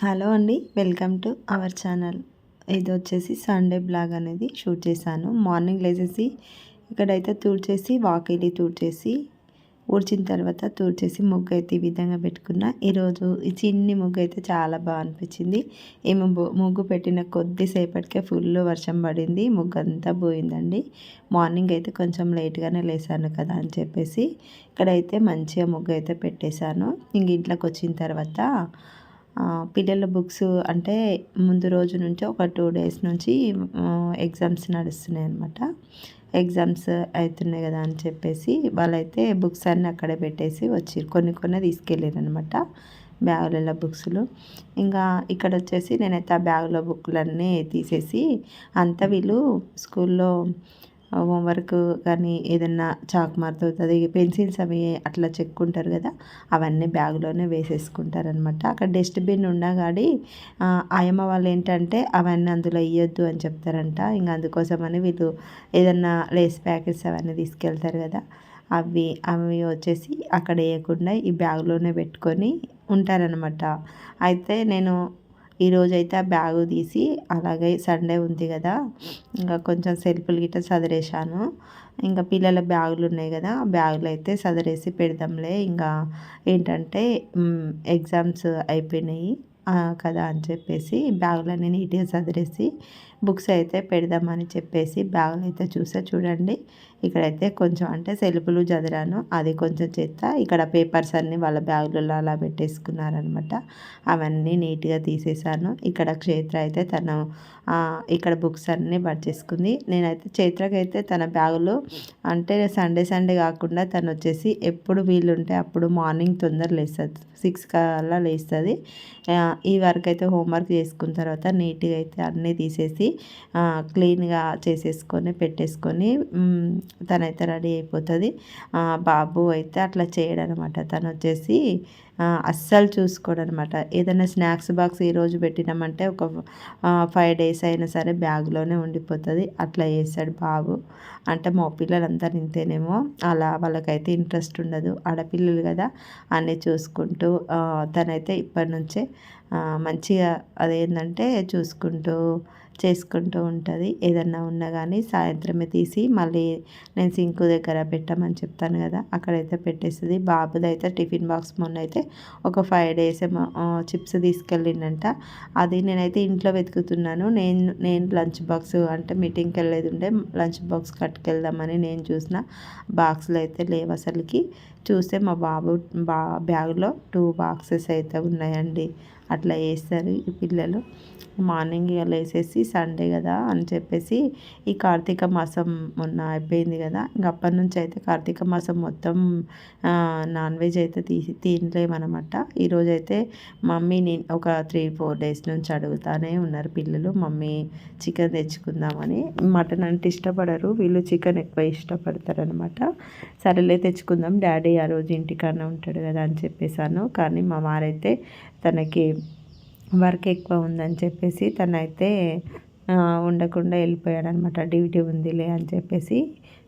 Hello అండి welcome to our channel. ఇది వచ్చేసి సండే బ్లాగ్ అనేది షూట్ చేశాను. మార్నింగ్ లేచేసి ఇక్కడైతే తూడ్చేసి వాకిలి తూడ్చేసి ఊడ్చిన తర్వాత తూడ్చేసి ముగ్గు అయితే ఈ విధంగా పెట్టుకున్న. ఈరోజు ఈ చిన్ని ముగ్గు అయితే చాలా బాగా అనిపించింది. ఈ ముగ్గు పెట్టిన కొద్దిసేపటికే ఫుల్ వర్షం పడింది. ముగ్గు అంతా పోయిందండి. మార్నింగ్ అయితే కొంచెం లేట్గానే లేసాను కదా అని చెప్పేసి ఇక్కడైతే మంచిగా ముగ్గు అయితే పెట్టేశాను. ఇంక ఇంట్లోకి వచ్చిన తర్వాత పిల్లల బుక్స్ అంటే ముందు రోజు నుంచి ఒక టూ డేస్ నుంచి ఎగ్జామ్స్ నడుస్తున్నాయి అనమాట ఎగ్జామ్స్ అవుతున్నాయి కదా అని చెప్పేసి వాళ్ళైతే బుక్స్ అన్నీ అక్కడే పెట్టేసి వచ్చి కొన్ని కొన్ని తీసుకెళ్ళారు అనమాట బ్యాగులలో బుక్స్లు. ఇంకా ఇక్కడ వచ్చేసి నేనైతే ఆ బ్యాగులో బుక్లన్నీ తీసేసి అంతా వీళ్ళు స్కూల్లో హోంవర్క్ కానీ ఏదన్నా చాక్ మారుతుంది పెన్సిల్స్ అవి అట్లా చెక్కుంటారు కదా అవన్నీ బ్యాగ్లోనే వేసేసుకుంటారనమాట అక్కడ డస్ట్బిన్ ఉండగాడి ఆయమ్మ వాళ్ళు ఏంటంటే అవన్నీ అందులో వేయొద్దు అని చెప్తారంట. ఇంకా అందుకోసమని వీళ్ళు ఏదన్నా లేస్ ప్యాకెట్స్ అవన్నీ తీసుకెళ్తారు కదా అవి అవి వచ్చేసి అక్కడ వేయకుండా ఈ బ్యాగ్లోనే పెట్టుకొని ఉంటారనమాట అయితే నేను ఈరోజైతే ఆ బ్యాగు తీసి అలాగే సండే ఉంది కదా ఇంకా కొంచెం సెల్ఫ్లు గిట్ట చదిరేశాను ఇంకా పిల్లల బ్యాగులు ఉన్నాయి కదా ఆ బ్యాగులు అయితే చదిరేసి పెడదాంలే. ఇంకా ఏంటంటే ఎగ్జామ్స్ అయిపోయినాయి కదా అని చెప్పేసి బ్యాగులన్నీ నీట్గా చదిరేసి బుక్స్ అయితే పెడదామని చెప్పేసి బ్యాగులు అయితే చూసా. చూడండి. ఇక్కడైతే కొంచెం అంటే సెల్ఫులు చదిరాను అది కొంచెం చేత ఇక్కడ పేపర్స్ అన్నీ వాళ్ళ బ్యాగులలో అలా పెట్టేసుకున్నారనమాట. అవన్నీ నీట్గా తీసేసాను. ఇక్కడ క్షేత్ర అయితే తను ఇక్కడ బుక్స్ అన్నీ పర్చేసుకుంది. నేనైతే చైత్రకి తన బ్యాగులు అంటే సండే సండే కాకుండా తను వచ్చేసి ఎప్పుడు వీలుంటే అప్పుడు మార్నింగ్ తొందర లేస్తుంది. సిక్స్ కల్లా లేస్తుంది. ఈ వర్క్ అయితే హోంవర్క్ చేసుకున్న తర్వాత నీట్గా అయితే అన్నీ తీసేసి క్లీన్గా చేసేసుకొని పెట్టేసుకొని తనైతే రెడీ అయిపోతుంది. బాబు అయితే అట్లా చేయడనమాట. తను వచ్చేసి అస్సలు చూసుకోడు అనమాట ఏదైనా స్నాక్స్ బాక్స్ ఈరోజు పెట్టినామంటే ఒక ఫైవ్ డేస్ అయినా సరే బ్యాగ్లోనే ఉండిపోతుంది. అట్లా చేస్తాడు బాబు. అంటే మా పిల్లలంతా నింతేనేమో అలా వాళ్ళకైతే ఇంట్రెస్ట్ ఉండదు. ఆడపిల్లలు కదా అన్నీ చూసుకుంటూ తనైతే ఇప్పటి నుంచే మంచిగా అదేంటంటే చూసుకుంటూ చేసుకుంటూ ఉంటుంది. ఏదన్నా ఉన్నా కానీ సాయంత్రమే తీసి మళ్ళీ నేను సింకు దగ్గర పెట్టమని చెప్తాను కదా అక్కడైతే పెట్టేస్తుంది. బాబుది అయితే టిఫిన్ బాక్స్ మొన్న అయితే ఒక ఫైవ్ డేస్ చిప్స్ తీసుకెళ్ళిందంట అది నేనైతే ఇంట్లో వెతుకుతున్నాను. నేను నేను లంచ్ బాక్స్ అంటే మీటింగ్కి వెళ్ళేది ఉండే లంచ్ బాక్స్ కట్టుకెళ్దామని నేను చూసిన బాక్స్లు అయితే లేవు అసలుకి. చూస్తే మా బాబు బా బ్యాగ్లో టూ బాక్సెస్ అయితే ఉన్నాయండి. అట్లా వేస్తారు ఈ పిల్లలు. మార్నింగ్ ఇక లేసేసి సండే కదా అని చెప్పేసి ఈ కార్తీక మాసం మొన్న అయిపోయింది కదా. ఇంక అప్పటి నుంచి అయితే కార్తీక మాసం మొత్తం నాన్ వెజ్ అయితే తీసి తినలేమన్నమాట. ఈరోజు అయితే మమ్మీ నేను ఒక త్రీ ఫోర్ డేస్ నుంచి అడుగుతానే ఉన్నారు పిల్లలు మమ్మీ చికెన్ తెచ్చుకుందామని. మటన్ అంటే ఇష్టపడరు వీళ్ళు చికెన్ ఎక్కువ ఇష్టపడతారనమాట సరేలే తెచ్చుకుందాం డాడీ ఆ రోజు ఇంటికన్నా ఉంటాడు కదా అని చెప్పేసాను. కానీ మా వారైతే తనకి వర్క్ ఎక్కువ ఉందని చెప్పేసి తనైతే ఉండకుండా వెళ్ళిపోయాడు అనమాట డ్యూటీ ఉందిలే అని చెప్పేసి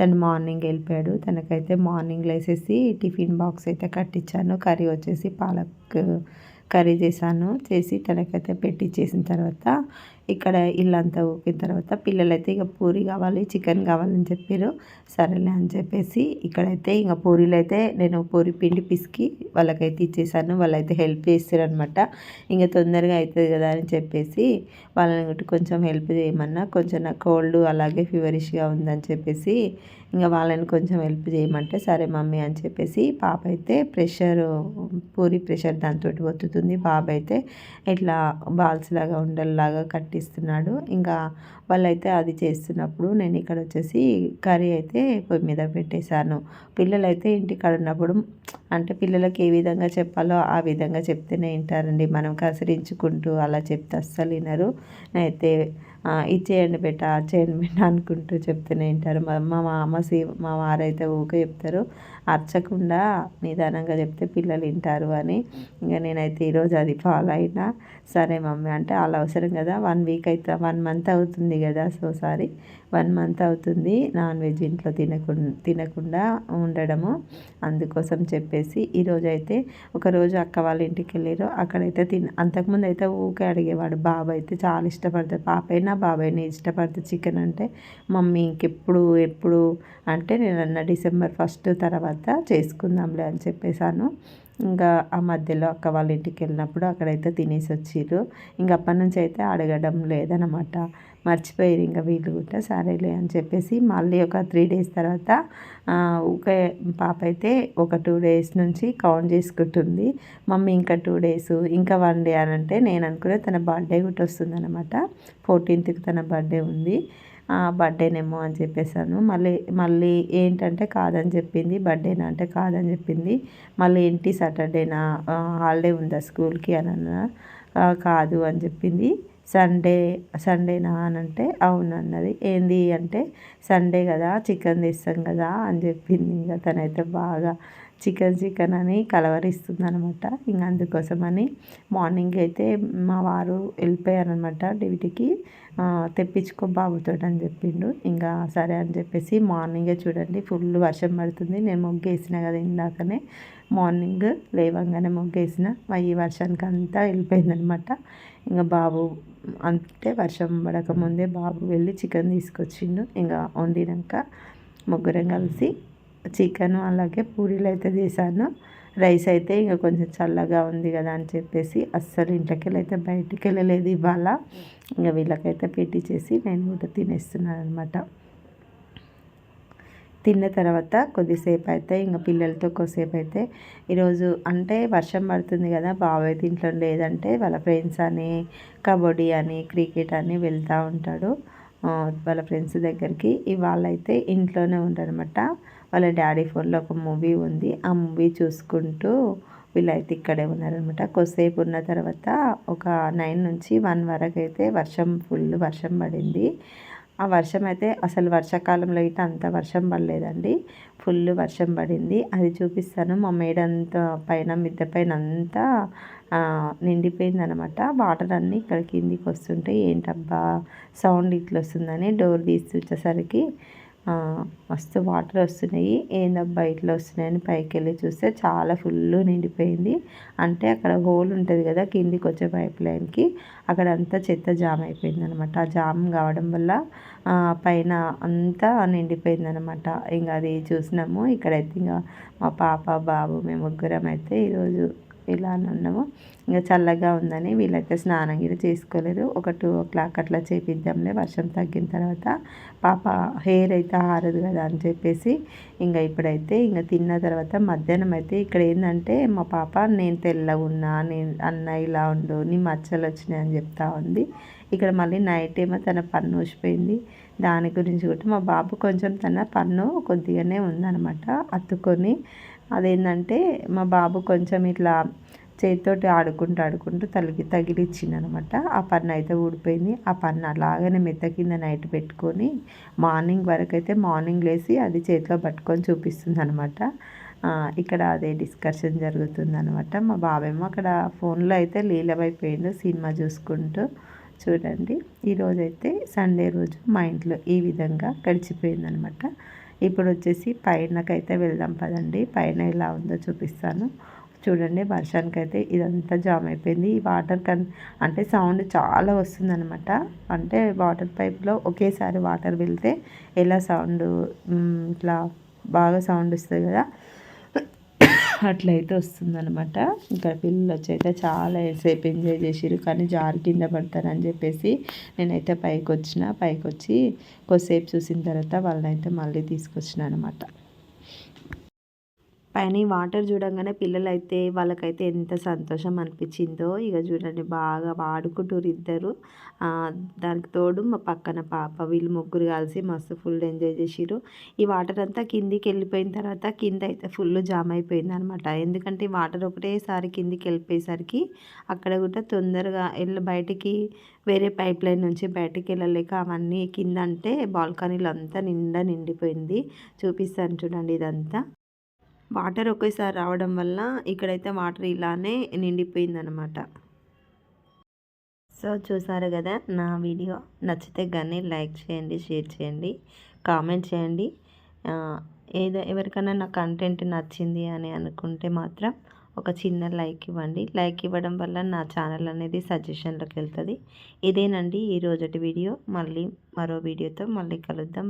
తను మార్నింగ్ వెళ్ళిపోయాడు. తనకైతే మార్నింగ్ లేసేసి టిఫిన్ బాక్స్ అయితే కట్టించాను. కర్రీ వచ్చేసి పాలక్ కర్రీ చేశాను. చేసి తనకైతే పెట్టించేసిన తర్వాత ఇక్కడ ఇల్లంతా ఊపిన తర్వాత పిల్లలైతే ఇక పూరి కావాలి చికెన్ కావాలని చెప్పారు. సరేలే అని చెప్పేసి ఇక్కడైతే ఇంకా పూరీలు అయితే నేను పూరి పిండి పిసికి వాళ్ళకైతే ఇచ్చేసాను. వాళ్ళైతే హెల్ప్ చేస్తారనమాట ఇంకా తొందరగా అవుతుంది కదా అని చెప్పేసి వాళ్ళని కొంచెం హెల్ప్ చేయమన్నా కొంచెం నాకు కోల్డ్ అలాగే ఫీవరిష్గా ఉందని చెప్పేసి ఇంకా వాళ్ళని కొంచెం హెల్ప్ చేయమంటే సరే మమ్మీ అని చెప్పేసి పాప అయితే ప్రెషర్ పూరి ప్రెషర్ దాంతో ఒత్తుతుంది బాబు అయితే ఇట్లా బాల్స్ లాగా ఉండల్లాగా కట్టిస్తున్నాడు. ఇంకా వాళ్ళైతే అది చేస్తున్నప్పుడు నేను ఇక్కడ వచ్చేసి కర్రీ అయితే పొయ్యి మీద పెట్టేశాను. పిల్లలైతే ఇంటికాడ ఉన్నప్పుడు అంటే పిల్లలకి ఏ విధంగా చెప్పాలో ఆ విధంగా చెప్తేనే వింటారండి. మనం కసిరించుకుంటూ అలా చెప్తే అస్సలు వినరు. అయితే ఇచ్చేయండి బెట్ట చేయండి బెట్ట అనుకుంటూ చెప్తూనే వింటారు మా మామ సీ మా వారైతే ఊకే చెప్తారు. అర్చకుండా నిదానంగా చెప్తే పిల్లలు వింటారు అని. ఇంకా నేనైతే ఈరోజు అది ఫాలో అయినా. సరే మమ్మీ అంటే అలా అవసరం కదా. వన్ వీక్ అయితే వన్ మంత్ అవుతుంది కదా. So sorry. వన్ మంత్ అవుతుంది నాన్ వెజ్ ఇంట్లో తినకుండా తినకుండా ఉండడము. అందుకోసం చెప్పేసి ఈరోజైతే ఈరోజు అయితే ఒకరోజు అక్క వాళ్ళ ఇంటికి వెళ్ళారు అక్కడైతే తిన అంతకుముందు అయితే ఊకే అడిగేవాడు. బాబు అయితే చాలా ఇష్టపడతాడు. నా బాబాయ్ని ఇష్టపడుతుంది చికెన్ అంటే మమ్మీ ఇంకెప్పుడు ఎప్పుడు అంటే నేను అన్న డిసెంబర్ ఫస్ట్ తర్వాత చేసుకుందాంలే అని చెప్పేశాను. ఇంకా ఆ మధ్యలో అక్క వాళ్ళ ఇంటికి వెళ్ళినప్పుడు అక్కడైతే తినేసి వచ్చిర్రు. ఇంకా అప్పటి నుంచి అయితే అడగడం లేదనమాట మర్చిపోయారు ఇంకా వీళ్ళు కూడా సరేలే అని చెప్పేసి మళ్ళీ ఒక త్రీ డేస్ తర్వాత ఊకే పాప అయితే ఒక టూ డేస్ నుంచి కౌంట్ చేసుకుంటుంది. మమ్మీ ఇంకా టూ డేస్ ఇంకా వన్ డే అని అంటే నేను అనుకునే తన బర్త్డే కూడా వస్తుంది అనమాట ఫోర్టీన్త్కి తన బర్త్డే ఉంది. బర్త్డేనేమో అని చెప్పేసాను. మళ్ళీ మళ్ళీ ఏంటంటే కాదని చెప్పింది బర్త్డేనా అంటే కాదని చెప్పింది. మళ్ళీ ఏంటి సాటర్డేనా? హాలిడే ఉందా స్కూల్కి అని అన్న కాదు అని చెప్పింది. సండే సండేనా అని అంటే అవునన్నది ఏంది అంటే సండే కదా చికెన్ తీస్తాం కదా అని చెప్పింది. ఇంకా తనైతే బాగా చికెన్ చికెన్ అని కలవరిస్తుంది అనమాట ఇంకా అందుకోసమని మార్నింగ్ అయితే మా వారు వెళ్ళిపోయారనమాట డ్యూటీకి. తెప్పించుకో బాబుతో అని చెప్పిండు. ఇంకా సరే అని చెప్పేసి మార్నింగే చూడండి ఫుల్ వర్షం పడుతుంది. నేను మొగ్గేసిన కదా ఇందాకనే. మార్నింగ్ లేవంగానే మొగ్గేసిన. ఈ వర్షానికి అంతా వెళ్ళిపోయిందనమాట ఇంకా బాబు అంటే వర్షం పడకముందే బాబు వెళ్ళి చికెన్ తీసుకొచ్చిండు. ఇంకా వండినాక ముగ్గురం కలిసి చికెన్ అలాగే పూరీలు అయితే చేశాను. రైస్ అయితే ఇంకా కొంచెం చల్లగా ఉంది కదా అని చెప్పేసి అస్సలు ఇంట్లోకి అయితే బయటికి వెళ్ళలేదు ఇవాళ. ఇంకా వీళ్ళకైతే పెట్టించేసి నేను కూడా తినేస్తున్నాను అనమాట తిన్న తర్వాత కొద్దిసేపు అయితే ఇంకా పిల్లలతో కొద్దిసేపు అయితే ఈరోజు అంటే వర్షం పడుతుంది కదా బాబాయ్ ఇంట్లో లేదంటే వాళ్ళ ఫ్రెండ్స్ అని కబడ్డీ అని క్రికెట్ అని వెళ్తూ ఉంటాడు. వాళ్ళ ఫ్రెండ్స్ దగ్గరికి. ఇవాళ అయితే ఇంట్లోనే ఉంటారనమాట. వాళ్ళ డాడీ ఫోన్లో ఒక మూవీ ఉంది. ఆ మూవీ చూసుకుంటూ వీళ్ళైతే ఇక్కడే ఉన్నారనమాట. కొద్దిసేపు ఉన్న తర్వాత ఒక నైన్ నుంచి వన్ వరకు అయితే వర్షం ఫుల్ వర్షం పడింది. ఆ వర్షం అయితే అసలు వర్షాకాలంలో అయితే అంత వర్షం పడలేదండి. ఫుల్ వర్షం పడింది. అది చూపిస్తాను. మా మేడంతా పైన మిద్దె పైన అంతా నిండిపోయింది అనమాట వాటర్ అన్నీ ఇక్కడ కిందికి వస్తుంటే ఏంటబ్బా సౌండ్ ఇట్లా వస్తుందని డోర్ తీసి వచ్చేసరికి మస్తు వాటర్ వస్తున్నాయి. ఏందబ్బా ఇట్లా వస్తున్నాయని పైకి వెళ్ళి చూస్తే చాలా ఫుల్ నిండిపోయింది. అంటే అక్కడ హోల్ ఉంటుంది కదా కిందికి వచ్చే పైప్ లైన్కి. అక్కడ అంతా చెత్త జామ్ అయిపోయింది అనమాట ఆ జామ్ కావడం వల్ల పైన అంతా నిండిపోయింది అనమాట ఇంకా అది చూసినాము. ఇక్కడైతే ఇంకా మా పాప బాబు మేము ముగ్గురం అయితే ఈరోజు ఇలా ఉన్నాము ఇంకా చల్లగా ఉందని వీళ్ళైతే స్నానం కూడా చేసుకోలేరు ఒక టూ ఓ క్లాక్ అట్లా చేపిద్దాంలే వర్షం తగ్గిన తర్వాత పాప హెయిర్ అయితే ఆరదు కదా అని చెప్పేసి ఇంకా ఇప్పుడైతే ఇంకా తిన్న తర్వాత మధ్యాహ్నం అయితే ఇక్కడ ఏంటంటే మా పాప నేను తెల్లగా ఉన్నా నేను అన్న ఇలా ఉండు నీ మచ్చలు వచ్చినాయి అని చెప్తా ఉంది. ఇక్కడ మళ్ళీ నైట్ ఏమో తన పన్ను ఊసిపోయింది. దాని గురించి కూడా మా బాబు కొంచెం తన పన్ను కొద్దిగానే ఉందనమాట అత్తుకొని అదేంటంటే మా బాబు కొంచెం ఇట్లా చేతితోటి ఆడుకుంటూ ఆడుకుంటూ తలిగి తగిలిచ్చింది అనమాట ఆ పన్ను అయితే ఊడిపోయింది. ఆ పన్ను అలాగనే మెత్త కింద నైట్ పెట్టుకొని మార్నింగ్ వరకు అయితే మార్నింగ్ లేసి అది చేతిలో పట్టుకొని చూపిస్తుంది అనమాట ఇక్కడ అదే డిస్కషన్ జరుగుతుంది అనమాట మా బాబేమో అక్కడ ఫోన్లో అయితే లీలమైపోయిండు సినిమా చూసుకుంటూ. చూడండి. ఈరోజైతే సండే రోజు మా ఇంట్లో ఈ విధంగా గడిచిపోయిందనమాట. ఇప్పుడు వచ్చేసి పైనకైతే వెళ్దాం పదండి. పైన ఎలా ఉందో చూపిస్తాను. చూడండి వర్షానికైతే ఇదంతా జామ్ అయిపోయింది. ఈ వాటర్ కన్ అంటే సౌండ్ చాలా వస్తుందనమాట అంటే వాటర్ పైప్లో ఒకేసారి వాటర్ వెళ్తే ఎలా సౌండ్ ఇట్లా బాగా సౌండ్ వస్తుంది కదా. అట్లయితే వస్తుందనమాట ఇక్కడ పిల్లలు వచ్చి అయితే చాలా సేపు ఎంజాయ్ చేసిరు కానీ జారి కింద పడతారని చెప్పేసి నేనైతే పైకి వచ్చిన పైకి వచ్చి కొద్దిసేపు చూసిన తర్వాత వాళ్ళనైతే మళ్ళీ తీసుకొచ్చిన అనమాట పైన వాటర్ చూడంగానే పిల్లలైతే వాళ్ళకైతే ఎంత సంతోషం అనిపించిందో. ఇక చూడండి బాగా వాడుకుంటారు ఇద్దరు. దానికి తోడు మా పక్కన పాప వీళ్ళు ముగ్గురు కలిసి మస్తు ఫుల్ ఎంజాయ్ చేసిరు ఈ వాటర్ అంతా కిందికి వెళ్ళిపోయిన తర్వాత కింద అయితే ఫుల్ జామ్ అయిపోయింది అనమాట ఎందుకంటే ఈ వాటర్ ఒకటేసారి కిందికి వెళ్ళిపోయేసరికి అక్కడ కూడా తొందరగా వెళ్ళి బయటికి వేరే పైప్ లైన్ నుంచి బయటికి వెళ్ళలేక అవన్నీ కింద అంటే బాల్కనీలో అంతా నిండా నిండిపోయింది. చూపిస్తాను చూడండి ఇదంతా. వాటర్ ఒకేసారి రావడం వల్ల ఇక్కడైతే వాటర్ ఇలానే నిండిపోయిందనమాట సో చూసారు కదా నా వీడియో. నచ్చితే కానీ లైక్ చేయండి షేర్ చేయండి కామెంట్ చేయండి. ఏదో ఎవరికైనా నా కంటెంట్ నచ్చింది అని అనుకుంటే మాత్రం ఒక చిన్న లైక్ ఇవ్వండి. లైక్ ఇవ్వడం వల్ల నా ఛానల్ అనేది సజెషన్లోకి వెళ్తుంది. ఇదేనండి ఈ రోజటి వీడియో. మళ్ళీ మరో వీడియోతో మళ్ళీ కలుద్దాం.